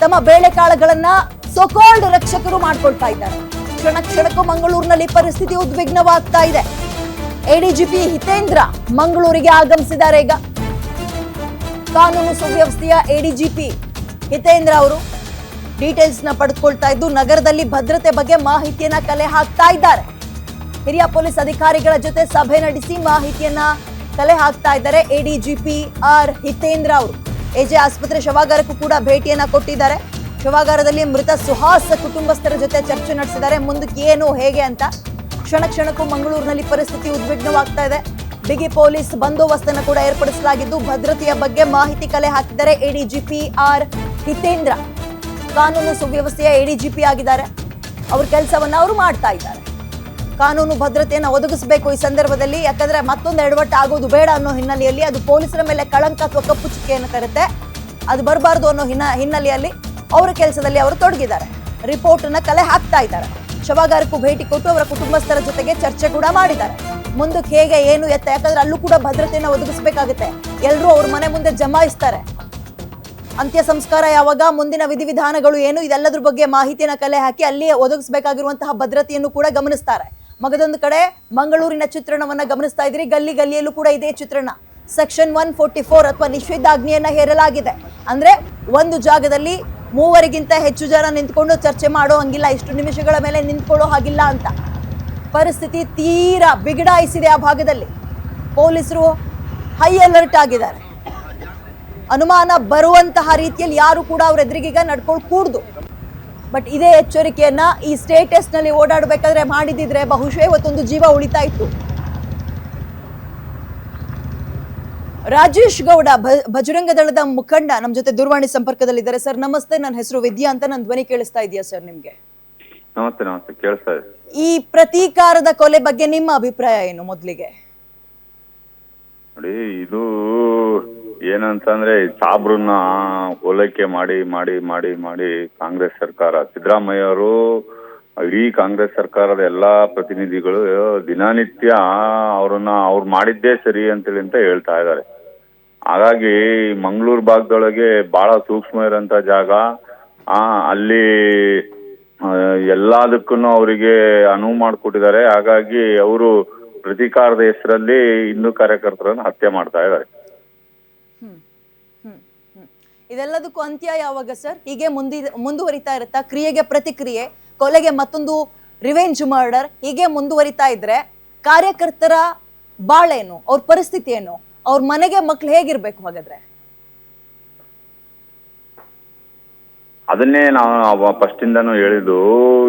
ತಮ್ಮ ಬೇಳೆಕಾಳುಗಳನ್ನ ಸೊಕೋಲ್ಡ್ ರಕ್ಷಕರು ಮಾಡ್ಕೊಳ್ತಾ ಇದ್ದಾರೆ. ಕ್ಷಣ ಕ್ಷಣಕ್ಕೂ ಮಂಗಳೂರಿನಲ್ಲಿ ಪರಿಸ್ಥಿತಿ ಉದ್ವಿಗ್ನವಾಗ್ತಾ ಇದೆ. ಎಡಿಜಿಪಿ ಹಿತೇಂದ್ರ ಮಂಗಳೂರಿಗೆ ಆಗಮಿಸಿದ್ದಾರೆ ಈಗ. ಕಾನೂನು ಸುವ್ಯವಸ್ಥೆಯ ಎಡಿಜಿಪಿ ಹಿತೇಂದ್ರ ಅವರು ಡೀಟೇಲ್ಸ್ನ ಪಡೆದುಕೊಳ್ತಾ ಇದ್ದು ನಗರದಲ್ಲಿ ಭದ್ರತೆ ಬಗ್ಗೆ ಮಾಹಿತಿಯನ್ನ ಕಲೆ ಹಾಕ್ತಾ ಇದ್ದಾರೆ. ಹಿರಿಯ ಪೊಲೀಸ್ ಅಧಿಕಾರಿಗಳ ಜೊತೆ ಸಭೆ ನಡೆಸಿ ಮಾಹಿತಿಯನ್ನ ಕಲೆ ಹಾಕ್ತಾ ಇದ್ದಾರೆ ಎಡಿಜಿಪಿ ಆರ್ ಹಿತೇಂದ್ರ ಅವರು. ಎಜೆ ಆಸ್ಪತ್ರೆ ಶವಾಗಾರಕ್ಕೂ ಕೂಡ ಭೇಟಿಯನ್ನ ಕೊಟ್ಟಿದ್ದಾರೆ. ಶವಾಗಾರದಲ್ಲಿ ಮೃತ ಸುಹಾಸ ಕುಟುಂಬಸ್ಥರ ಜೊತೆ ಚರ್ಚೆ ನಡೆಸಿದ್ದಾರೆ. ಮುಂದಕ್ಕೆ ಏನು, ಹೇಗೆ ಅಂತ ಕ್ಷಣ ಕ್ಷಣಕ್ಕೂ ಮಂಗಳೂರಿನಲ್ಲಿ ಪರಿಸ್ಥಿತಿ ಉದ್ವಿಗ್ನವಾಗ್ತಾ ಇದೆ. ಬಿಗಿ ಪೊಲೀಸ್ ಬಂದೋಬಸ್ತನ್ನು ಕೂಡ ಏರ್ಪಡಿಸಲಾಗಿದ್ದು, ಭದ್ರತೆಯ ಬಗ್ಗೆ ಮಾಹಿತಿ ಕಲೆ ಹಾಕಿದ್ದಾರೆ ಎಡಿಜಿಪಿ ಆರ್ ಹಿತೇಂದ್ರ. ಕಾನೂನು ಸುವ್ಯವಸ್ಥೆಯ ಎಡಿಜಿಪಿ ಆಗಿದ್ದಾರೆ. ಅವ್ರ ಕೆಲಸವನ್ನ ಅವರು ಮಾಡ್ತಾ ಇದ್ದಾರೆ. ಕಾನೂನು ಭದ್ರತೆಯನ್ನು ಒದಗಿಸಬೇಕು ಈ ಸಂದರ್ಭದಲ್ಲಿ. ಯಾಕಂದ್ರೆ ಮತ್ತೊಂದು ಎಡವಟ್ಟು ಆಗೋದು ಬೇಡ ಅನ್ನೋ ಹಿನ್ನೆಲೆಯಲ್ಲಿ ಅದು ಪೊಲೀಸರ ಮೇಲೆ ಕಳಂಕ ಅಥವಾ ಕಪ್ಪು ಚುಕ್ಕೆಯನ್ನು ಅದು ಬರಬಾರ್ದು ಅನ್ನೋ ಹಿನ್ನ, ಹಿನ್ನೆಲೆಯಲ್ಲಿ ಅವರ ಕೆಲಸದಲ್ಲಿ ಅವರು ತೊಡಗಿದ್ದಾರೆ. ರಿಪೋರ್ಟ್ ಅನ್ನ ಕಲೆ ಹಾಕ್ತಾ ಇದ್ದಾರೆ. ಶವಾಗಾರಕ್ಕೂ ಭೇಟಿ ಕೊಟ್ಟು ಅವರ ಕುಟುಂಬಸ್ಥರ ಜೊತೆಗೆ ಚರ್ಚೆ ಕೂಡ ಮಾಡಿದ್ದಾರೆ. ಮುಂದಕ್ಕೆ ಹೇಗೆ, ಏನು ಎತ್ತ, ಯಾಕಂದ್ರೆ ಅಲ್ಲೂ ಕೂಡ ಭದ್ರತೆಯನ್ನು ಒದಗಿಸಬೇಕಾಗುತ್ತೆ. ಎಲ್ಲರೂ ಅವ್ರ ಮನೆ ಮುಂದೆ ಜಮಾಯಿಸ್ತಾರೆ. ಅಂತ್ಯ ಸಂಸ್ಕಾರ ಯಾವಾಗ, ಮುಂದಿನ ವಿಧಿವಿಧಾನಗಳು ಏನು, ಇದೆಲ್ಲದ್ರ ಬಗ್ಗೆ ಮಾಹಿತಿಯನ್ನು ಕಲೆ ಹಾಕಿ ಅಲ್ಲಿ ಒದಗಿಸಬೇಕಾಗಿರುವಂತಹ ಭದ್ರತೆಯನ್ನು ಕೂಡ ಗಮನಿಸ್ತಾರೆ. ಮಗದೊಂದು ಕಡೆ ಮಂಗಳೂರಿನ ಚಿತ್ರಣವನ್ನು ಗಮನಿಸ್ತಾ ಇದ್ರಿ ಗಲ್ಲಿ ಗಲ್ಲಿಯಲ್ಲೂ ಕೂಡ ಇದೇ ಚಿತ್ರಣ. ಸೆಕ್ಷನ್ ಒನ್ ಫೋರ್ಟಿ ಫೋರ್ ಅಥವಾ ನಿಷೇಧಾಜ್ಞೆಯನ್ನ ಹೇರಲಾಗಿದೆ. ಅಂದ್ರೆ ಒಂದು ಜಾಗದಲ್ಲಿ ಮೂವರಿಗಿಂತ ಹೆಚ್ಚು ಜನ ನಿಂತ್ಕೊಂಡು ಚರ್ಚೆ ಮಾಡೋ ಹಂಗಿಲ್ಲ, ಇಷ್ಟು ನಿಮಿಷಗಳ ಮೇಲೆ ನಿಂತ್ಕೊಳ್ಳೋ ಹಾಗಿಲ್ಲ ಅಂತ. ಪರಿಸ್ಥಿತಿ ತೀರಾ ಬಿಗಡಾಯಿಸಿದೆ ಆ ಭಾಗದಲ್ಲಿ. ಪೊಲೀಸರು ಹೈ ಅಲರ್ಟ್ ಆಗಿದ್ದಾರೆ. ಅನುಮಾನ ಬರುವಂತಹ ರೀತಿಯಲ್ಲಿ ಯಾರು ಕೂಡ ಅವ್ರ ಎದುರಿಗೀಗ ನಡ್ಕೊಳ್ಕೂಡ್ದು ಕೂಡ್ದು. ಬಟ್ ಇದೇ ಎಚ್ಚರಿಕೆಯನ್ನ ಈ ಸ್ಟೇಟಸ್ನಲ್ಲಿ ಓಡಾಡಬೇಕಾದ್ರೆ ಮಾಡಿದಿದ್ರೆ ಬಹುಶಃ ಇವತ್ತೊಂದು ಜೀವ ಉಳಿತಾ ಇತ್ತು. ರಾಜೇಶ್ ಗೌಡ ಭಜರಂಗ ಬಜರಂಗ ದಳದ ಮುಖಂಡ ನಮ್ಮ ಜೊತೆ ದೂರವಾಣಿ ಸಂಪರ್ಕದಲ್ಲಿದ್ದಾರೆ. ಸರ್ ನಮಸ್ತೆ. ನನ್ನ ಹೆಸರು ವಿದ್ಯಾ ಅಂತ. ನನ್ನ ಧ್ವನಿ ಕೇಳಿಸ್ತಾ ಇದೆಯಾ ಸರ್ ನಿಮ್ಗೆ? ನಮಸ್ತೆ ನಮಸ್ತೆ. ಕೇಳಿಸ್ತಾ ಇದೆ. ಈ ಪ್ರತೀಕಾರದ ಕೊಲೆ ಬಗ್ಗೆ ನಿಮ್ಮ ಅಭಿಪ್ರಾಯ ಏನು ಮೊದಲಿಗೆ? ನೋಡಿ ಇದು ಏನಂತಂದ್ರೆ ಸಾಬ್ರನ್ನ ಓಲೈಕೆ ಮಾಡಿ ಮಾಡಿ ಮಾಡಿ ಮಾಡಿ ಕಾಂಗ್ರೆಸ್ ಸರ್ಕಾರ. ಸಿದ್ದರಾಮಯ್ಯ ಅವರು ಇಡೀ ಕಾಂಗ್ರೆಸ್ ಸರ್ಕಾರದ ಎಲ್ಲಾ ಪ್ರತಿನಿಧಿಗಳು ದಿನನಿತ್ಯ ಅವ್ರನ್ನ, ಅವ್ರು ಮಾಡಿದ್ದೇ ಸರಿ ಅಂತೇಳಿ ಅಂತ ಹೇಳ್ತಾ ಇದ್ದಾರೆ. ಹಾಗಾಗಿ ಮಂಗಳೂರು ಭಾಗದೊಳಗೆ ಬಹಳ ಸೂಕ್ಷ್ಮ ಇರೋಂಥ ಜಾಗ. ಆ, ಅಲ್ಲಿ ಎಲ್ಲದಕ್ಕೂ ಅವರಿಗೆ ಅನುವು ಮಾಡಿಕೊಟ್ಟಿದ್ದಾರೆ. ಹಾಗಾಗಿ ಅವರು ಪ್ರತೀಕಾರದ ಹೆಸರಲ್ಲಿ ಹಿಂದೂ ಕಾರ್ಯಕರ್ತರನ್ನು ಹತ್ಯೆ ಮಾಡ್ತಾ ಇದ್ದಾರೆ. ಇದೆಲ್ಲದಕ್ಕೂ ಅಂತ್ಯ ಯಾವಾಗ ಸರ್? ಹೀಗೆ ಮುಂದಿ ಮುಂದುವರಿತಾ ಇರುತ್ತಾ? ಕ್ರಿಯೆಗೆ ಪ್ರತಿಕ್ರಿಯೆ, ಕೊಲೆಗೆ ಮತ್ತೊಂದು ರಿವೆಂಜ್ ಮರ್ಡರ್ ಹೀಗೆ ಮುಂದುವರಿತಾ ಇದ್ರೆ ಕಾರ್ಯಕರ್ತರ ಬಾಳೇನು ಅವ್ರ ಪರಿಸ್ಥಿತಿ ಏನು? ಅವ್ರ ಮನೆಗೆ ಮಕ್ಳು ಹೇಗಿರ್ಬೇಕು ಹಾಗಾದ್ರೆ? ಅದನ್ನೇ ನಾವು ಫಸ್ಟ್ ಇಂದಾನು ಹೇಳಿದ್ದು.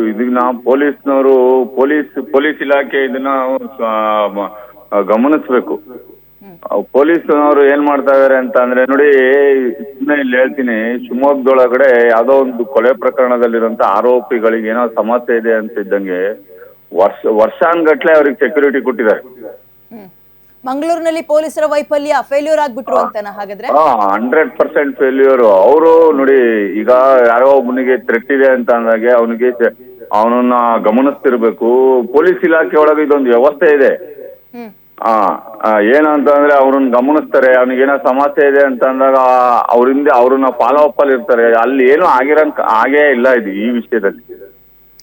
ಇದನ್ನ ನಾವು ಪೊಲೀಸ್ನವರು, ಪೊಲೀಸ್ ಪೊಲೀಸ್ ಇಲಾಖೆ ಇದನ್ನ ಗಮನಿಸ್ಬೇಕು. ಪೊಲೀಸ್ನವರು ಏನ್ ಮಾಡ್ತಾ ಇದಾರೆ ಅಂತ ಅಂದ್ರೆ ನೋಡಿ ಸುಮ್ಮನೆ ಇಲ್ಲಿ ಹೇಳ್ತೀನಿ ಶಿವಮೊಗ್ಗದೊಳಗಡೆ ಯಾವ್ದೋ ಒಂದು ಕೊಲೆ ಪ್ರಕರಣದಲ್ಲಿರುವಂತ ಆರೋಪಿಗಳಿಗೆ ಏನೋ ಸಮಸ್ಯೆ ಇದೆ ಅಂತ ಇದ್ದಂಗೆ ವರ್ಷ ವರ್ಷಾನ್ಗಟ್ಲೆ ಅವ್ರಿಗೆ ಸೆಕ್ಯೂರಿಟಿ ಕೊಟ್ಟಿದ್ದಾರೆ. ಮಂಗಳೂರಿನಲ್ಲಿ ಪೊಲೀಸರ ವೈಫಲ್ಯ ಫೇಲ್ಯೂರ್ ಆಗ್ಬಿಟ್ರು ಅಂತನ ಹಾಗಾದ್ರೆ ಹಂಡ್ರೆಡ್ ಪರ್ಸೆಂಟ್ ಫೇಲ್ಯೂರ್ ಅವರು ನೋಡಿ ಈಗ ಯಾರೋ ಒಬ್ಬನಿಗೆ ಥ್ರೆಟ್ ಇದೆ ಅಂತ ಅಂದಾಗೆ ಅವನಿಗೆ ಅವನನ್ನ ಗಮನಿಸ್ತಿರ್ಬೇಕು. ಪೊಲೀಸ್ ಇಲಾಖೆ ಒಳಗೆ ಇದೊಂದು ವ್ಯವಸ್ಥೆ ಇದೆ. ಹ್ಮ್ ಆ ಆ, ಏನು ಅಂತ ಅಂದ್ರೆ ಅವ್ರನ್ನ ಗಮನಿಸ್ತಾರೆ ಅವನಿಗೆ ಏನೋ ಸಮಸ್ಯೆ ಇದೆ ಅಂತ ಅಂದಾಗ ಅವರಿಂದ ಅವ್ರನ್ನ ಫಾಲೋ ಅಪ್ ಅಲ್ಲಿ ಇರ್ತಾರೆ. ಅಲ್ಲಿ ಏನು ಆಗಿರೋ ಆಗೇ ಇಲ್ಲ ಇದು ಈ ವಿಷಯದಲ್ಲಿ.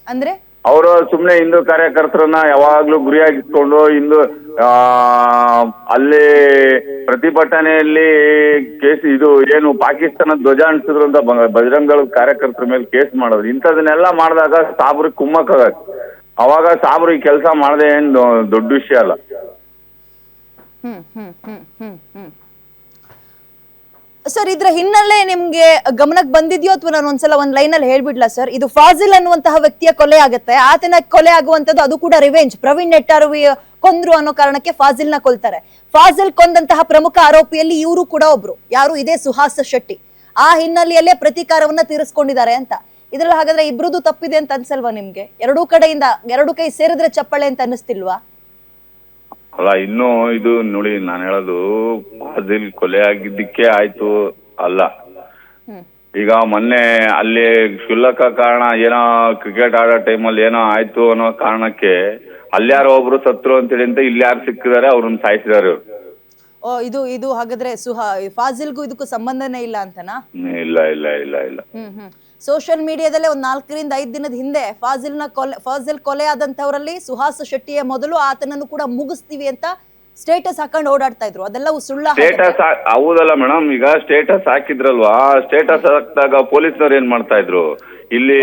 ಅಂದ್ರೆ? ಅವರು ಸುಮ್ನೆ ಹಿಂದೂ ಕಾರ್ಯಕರ್ತರನ್ನ ಯಾವಾಗ್ಲೂ ಗುರಿಯಾಗಿಸ್ಕೊಂಡು ಹಿಂದೂ ಆ ಅಲ್ಲಿ ಪ್ರತಿಭಟನೆಯಲ್ಲಿ ಕೇಸ್ ಇದು ಏನು ಪಾಕಿಸ್ತಾನ ಧ್ವಜ ಅನ್ಸಿದ್ರು ಅಂತ ಬಜರಂಗ್ ಕಾರ್ಯಕರ್ತರ ಮೇಲೆ ಕೇಸ್ ಮಾಡೋದು ಇಂಥದನ್ನೆಲ್ಲ ಮಾಡಿದಾಗ ಸಾಬ್ರಿಗೆ ಕುಮ್ಮಕ್ಕಾಗತ್ತೆ. ಅವಾಗ ಸಾಬ್ರು ಈ ಕೆಲಸ ಮಾಡದೆ ಏನ್ ದೊಡ್ಡ ವಿಷಯ ಅಲ್ಲ ಹ್ಮ್ ಹ್ಮ್ ಹ್ಮ್ ಹ್ಮ್ ಹ್ಮ್ ಸರ್ ಇದ್ರ ಹಿನ್ನೆಲೆ ನಿಮ್ಗೆ ಗಮನಕ್ಕೆ ಬಂದಿದ್ಯೋ ಅಥವಾ ನಾನು ಒಂದ್ಸಲ ಒಂದ್ ಲೈನ್ ಅಲ್ಲಿ ಹೇಳ್ಬಿಡ್ಲಾ ಸರ್ ಇದು ಫಾಜಿಲ್ ಅನ್ನುವಂತಹ ವ್ಯಕ್ತಿಯ ಕೊಲೆ ಆಗುತ್ತೆ. ಆತನ ಕೊಲೆ ಆಗುವಂತದ್ದು ಅದು ಕೂಡ ರಿವೆಂಜ್ ಪ್ರವೀಣ್ ನೆಟ್ಟಾರು ಕೊಂದ್ರು ಅನ್ನೋ ಕಾರಣಕ್ಕೆ ಫಾಜಿಲ್ನ ಕೊಲ್ತಾರೆ. ಫಾಜಿಲ್ ಕೊಂದಂತಹ ಪ್ರಮುಖ ಆರೋಪಿಯಲ್ಲಿ ಇವರು ಕೂಡ ಒಬ್ರು. ಯಾರು? ಇದೇ ಸುಹಾಸ ಶೆಟ್ಟಿ. ಆ ಹಿನ್ನೆಲೆಯಲ್ಲೇ ಪ್ರತೀಕಾರವನ್ನ ತೀರಿಸ್ಕೊಂಡಿದ್ದಾರೆ ಅಂತ. ಇದ್ರಲ್ಲಿ ಹಾಗಾದ್ರೆ ಇಬ್ರದ್ದು ತಪ್ಪಿದೆ ಅಂತ ಅನ್ಸಲ್ವಾ ನಿಮ್ಗೆ? ಎರಡೂ ಕಡೆಯಿಂದ, ಎರಡು ಕೈ ಸೇರಿದ್ರೆ ಚಪ್ಪಳೆ ಅಂತ ಅನ್ನಿಸ್ತಿಲ್ವಾ? ಅಲ್ಲ ಇನ್ನು ಇದು ನೋಡಿ ನಾನು ಹೇಳೋದು ಫಾಜಿಲ್ ಕೊಲೆ ಆಗಿದ್ದಕ್ಕೆ ಆಯ್ತು ಅಲ್ಲ. ಈಗ ಮೊನ್ನೆ ಅಲ್ಲಿ ಕ್ಷುಲ್ಲಕ ಕಾರಣ ಏನೋ ಕ್ರಿಕೆಟ್ ಆಡೋ ಟೈಮಲ್ಲಿ ಏನೋ ಆಯ್ತು ಅನ್ನೋ ಕಾರಣಕ್ಕೆ ಅಲ್ಯಾರೋ ಒಬ್ರು ಸತ್ರು ಅಂತೇಳಿ ಅಂತ ಇಲ್ಲಿ ಯಾರು ಸಿಕ್ಕಿದಾರೆ ಅವ್ರನ್ನ ಸಾಯಿಸಿದಾರೆ ಇವ್ರು. ಓ ಇದು ಇದು ಹಾಗಾದ್ರೆ ಸುಹಾ ಫಾಜಿಲ್ಗೂ ಇದಕ್ಕೂ ಸಂಬಂಧನೇ ಇಲ್ಲ ಅಂತನಾ? ಇಲ್ಲ ಇಲ್ಲ ಇಲ್ಲ ಇಲ್ಲ. ಹ್ಮ್ ಹ್ಮ್. ಸೋಷಿಯಲ್ ಮೀಡಿಯಾದಲ್ಲೇ ಒಂದು ನಾಲ್ಕರಿಂದ ಐದು ದಿನದ ಹಿಂದೆ ಫಾಜಿಲ್ನ ಕೊಲೆ ಫಾಜಿಲ್ ಕೊಲೆ ಆದಂತವರಲ್ಲಿ ಸುಹಾಸ್ ಶೆಟ್ಟಿಯ ಮೊದಲು ಆತನನ್ನು ಕೂಡ ಮುಗಿಸ್ತೀವಿ ಅಂತ ಸ್ಟೇಟಸ್ ಹಾಕೊಂಡು ಓಡಾಡ್ತಾ ಇದ್ರು. ಅದೆಲ್ಲ ಸುಳ್ಳ ಸ್ಟೇಟಸ್ ಹೌದಲ್ಲ ಮೇಡಮ್. ಈಗ ಸ್ಟೇಟಸ್ ಹಾಕಿದ್ರಲ್ವಾ? ಸ್ಟೇಟಸ್ ಹಾಕಿದಾಗ ಪೊಲೀಸ್ನವ್ರು ಏನ್ ಮಾಡ್ತಾ ಇದ್ರು? ಇಲ್ಲಿ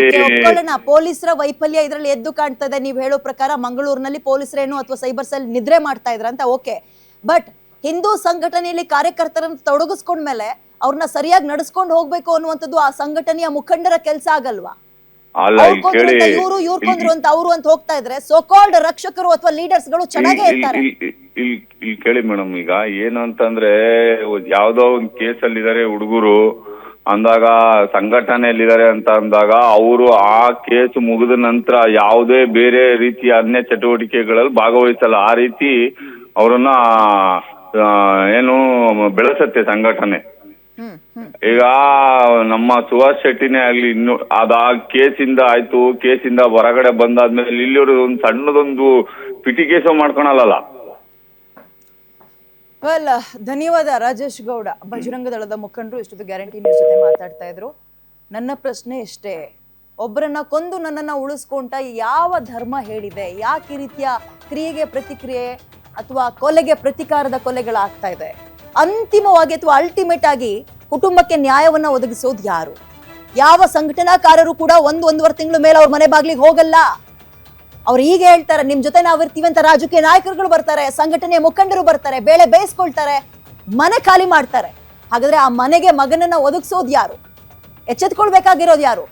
ಪೊಲೀಸರ ವೈಫಲ್ಯ ಇದ್ರಲ್ಲಿ ಎದ್ದು ಕಾಣ್ತಾ ಇದೆ ನೀವು ಹೇಳೋ ಪ್ರಕಾರ ಮಂಗಳೂರಿನಲ್ಲಿ ಪೊಲೀಸರೇನು ಅಥವಾ ಸೈಬರ್ ಸೆಲ್ ನಿದ್ರೆ ಮಾಡ್ತಾ ಇದ್ರ ಅಂತ ಓಕೆ. ಬಟ್ ಹಿಂದೂ ಸಂಘಟನೆಯಲ್ಲಿ ಕಾರ್ಯಕರ್ತರನ್ನು ತೊಡಗಿಸ್ಕೊಂಡ್ಮೇಲೆ ಅವ್ರನ್ನ ಸರಿಯಾಗಿ ನಡ್ಸ್ಕೊಂಡು ಹೋಗ್ಬೇಕು ಅನ್ನುವಂಥದ್ದು ಆ ಸಂಘಟನೆಯ ಮುಖಂಡರ ಕೆಲಸ ಆಗಲ್ವಾ? ಅಲ್ಲ ಇವ್ರು ಇವ್ರು ಕೊಂದ್ರು ಅಂತ ಅವರು ಅಂತ ಹೋಗ್ತಾ ಇದ್ರೆ ಸೋಕಾಲ್ಡ್ ರಕ್ಷಕರು ಅಥವಾ ಲೀಡರ್ಸ್ಗಳು ಚೆನ್ನಾಗೇ ಇರ್ತಾರೆ. ಇಲ್ಲಿ- ಕೇಳಿ ಮೇಡಮ್ ಈಗ ಏನು ಅಂತಂದ್ರೆ ಯಾವ್ದೋ ಒಂದು ಇದಾರೆ ಹುಡುಗರು ಅಂದಾಗ ಸಂಘಟನೆಯಲ್ಲಿದ್ದಾರೆ ಅಂತ ಅಂದಾಗ ಅವರು ಆ ಕೇಸ್ ಮುಗಿದ ನಂತರ ಯಾವುದೇ ಬೇರೆ ರೀತಿಯ ಅನ್ಯ ಚಟುವಟಿಕೆಗಳಲ್ಲಿ ಭಾಗವಹಿಸಲ್ಲ. ಆ ರೀತಿ ಅವರನ್ನ ಏನು ಬೆಳೆಸತ್ತೆ ಸಂಘಟನೆ. ಈಗ ನಮ್ಮ ಸುಭಾಷ್ ಶೆಟ್ಟಿನೇ ಆಗ್ಲಿ ಇನ್ನು ಅದ ಕೇಸಿಂದ ಆಯ್ತು, ಕೇಸಿಂದ ಹೊರಗಡೆ ಬಂದಾದ್ಮೇಲೆ ಇಲ್ಲಿ ಒಂದು ಸಣ್ಣದೊಂದು ಪಿಟಿ ಕೇಸು ಮಾಡ್ಕೊಳಲ್ಲ ವೆಲ್ ಧನ್ಯವಾದ ರಾಜೇಶ್ ಗೌಡ. ಬಜರಂಗ ದಳದ ಮುಖಂಡರು ಇಷ್ಟೊತ್ತು ಗ್ಯಾರಂಟಿ ಜೊತೆ ಮಾತಾಡ್ತಾ ಇದ್ರು. ನನ್ನ ಪ್ರಶ್ನೆ ಇಷ್ಟೇ. ಒಬ್ಬರನ್ನ ಕೊಂದು ನನ್ನನ್ನ ಉಳಿಸ್ಕೊಂಡ ಯಾವ ಧರ್ಮ ಹೇಳಿದೆ? ಯಾಕೆ ಈ ರೀತಿಯ ಕ್ರಿಯೆಗೆ ಪ್ರತಿಕ್ರಿಯೆ ಅಥವಾ ಕೊಲೆಗೆ ಪ್ರತಿಕಾರದ ಕೊಲೆಗಳಾಗ್ತಾ ಇದೆ? ಅಂತಿಮವಾಗಿ ಅಥವಾ ಅಲ್ಟಿಮೇಟ್ ಆಗಿ ಕುಟುಂಬಕ್ಕೆ ನ್ಯಾಯವನ್ನ ಒದಗಿಸೋದು ಯಾರು? ಯಾವ ಸಂಘಟನಾಕಾರರು ಕೂಡ ಒಂದು ಒಂದೂವರೆ ತಿಂಗಳ ಮೇಲೆ ಅವ್ರ ಮನೆ ಬಾಗ್ಲಿಗೆ ಹೋಗಲ್ಲ. ಅವ್ರು ಈಗ ಹೇಳ್ತಾರೆ, ನಿಮ್ ಜೊತೆ ನಾವು ಇರ್ತೀವಿ ಅಂತ ರಾಜಕೀಯ ನಾಯಕರುಗಳು ಬರ್ತಾರೆ, ಸಂಘಟನೆಯ ಮುಖಂಡರು ಬರ್ತಾರೆ, ಬೇಳೆ ಬೇಯಿಸ್ಕೊಳ್ತಾರೆ, ಮನೆ ಖಾಲಿ ಮಾಡ್ತಾರೆ. ಹಾಗಾದ್ರೆ ಆ ಮನೆಗೆ ಮಗನನ್ನ ಒದಗಿಸೋದು ಯಾರು? ಎಚ್ಚೆತ್ಕೊಳ್ಬೇಕಾಗಿರೋದು ಯಾರು?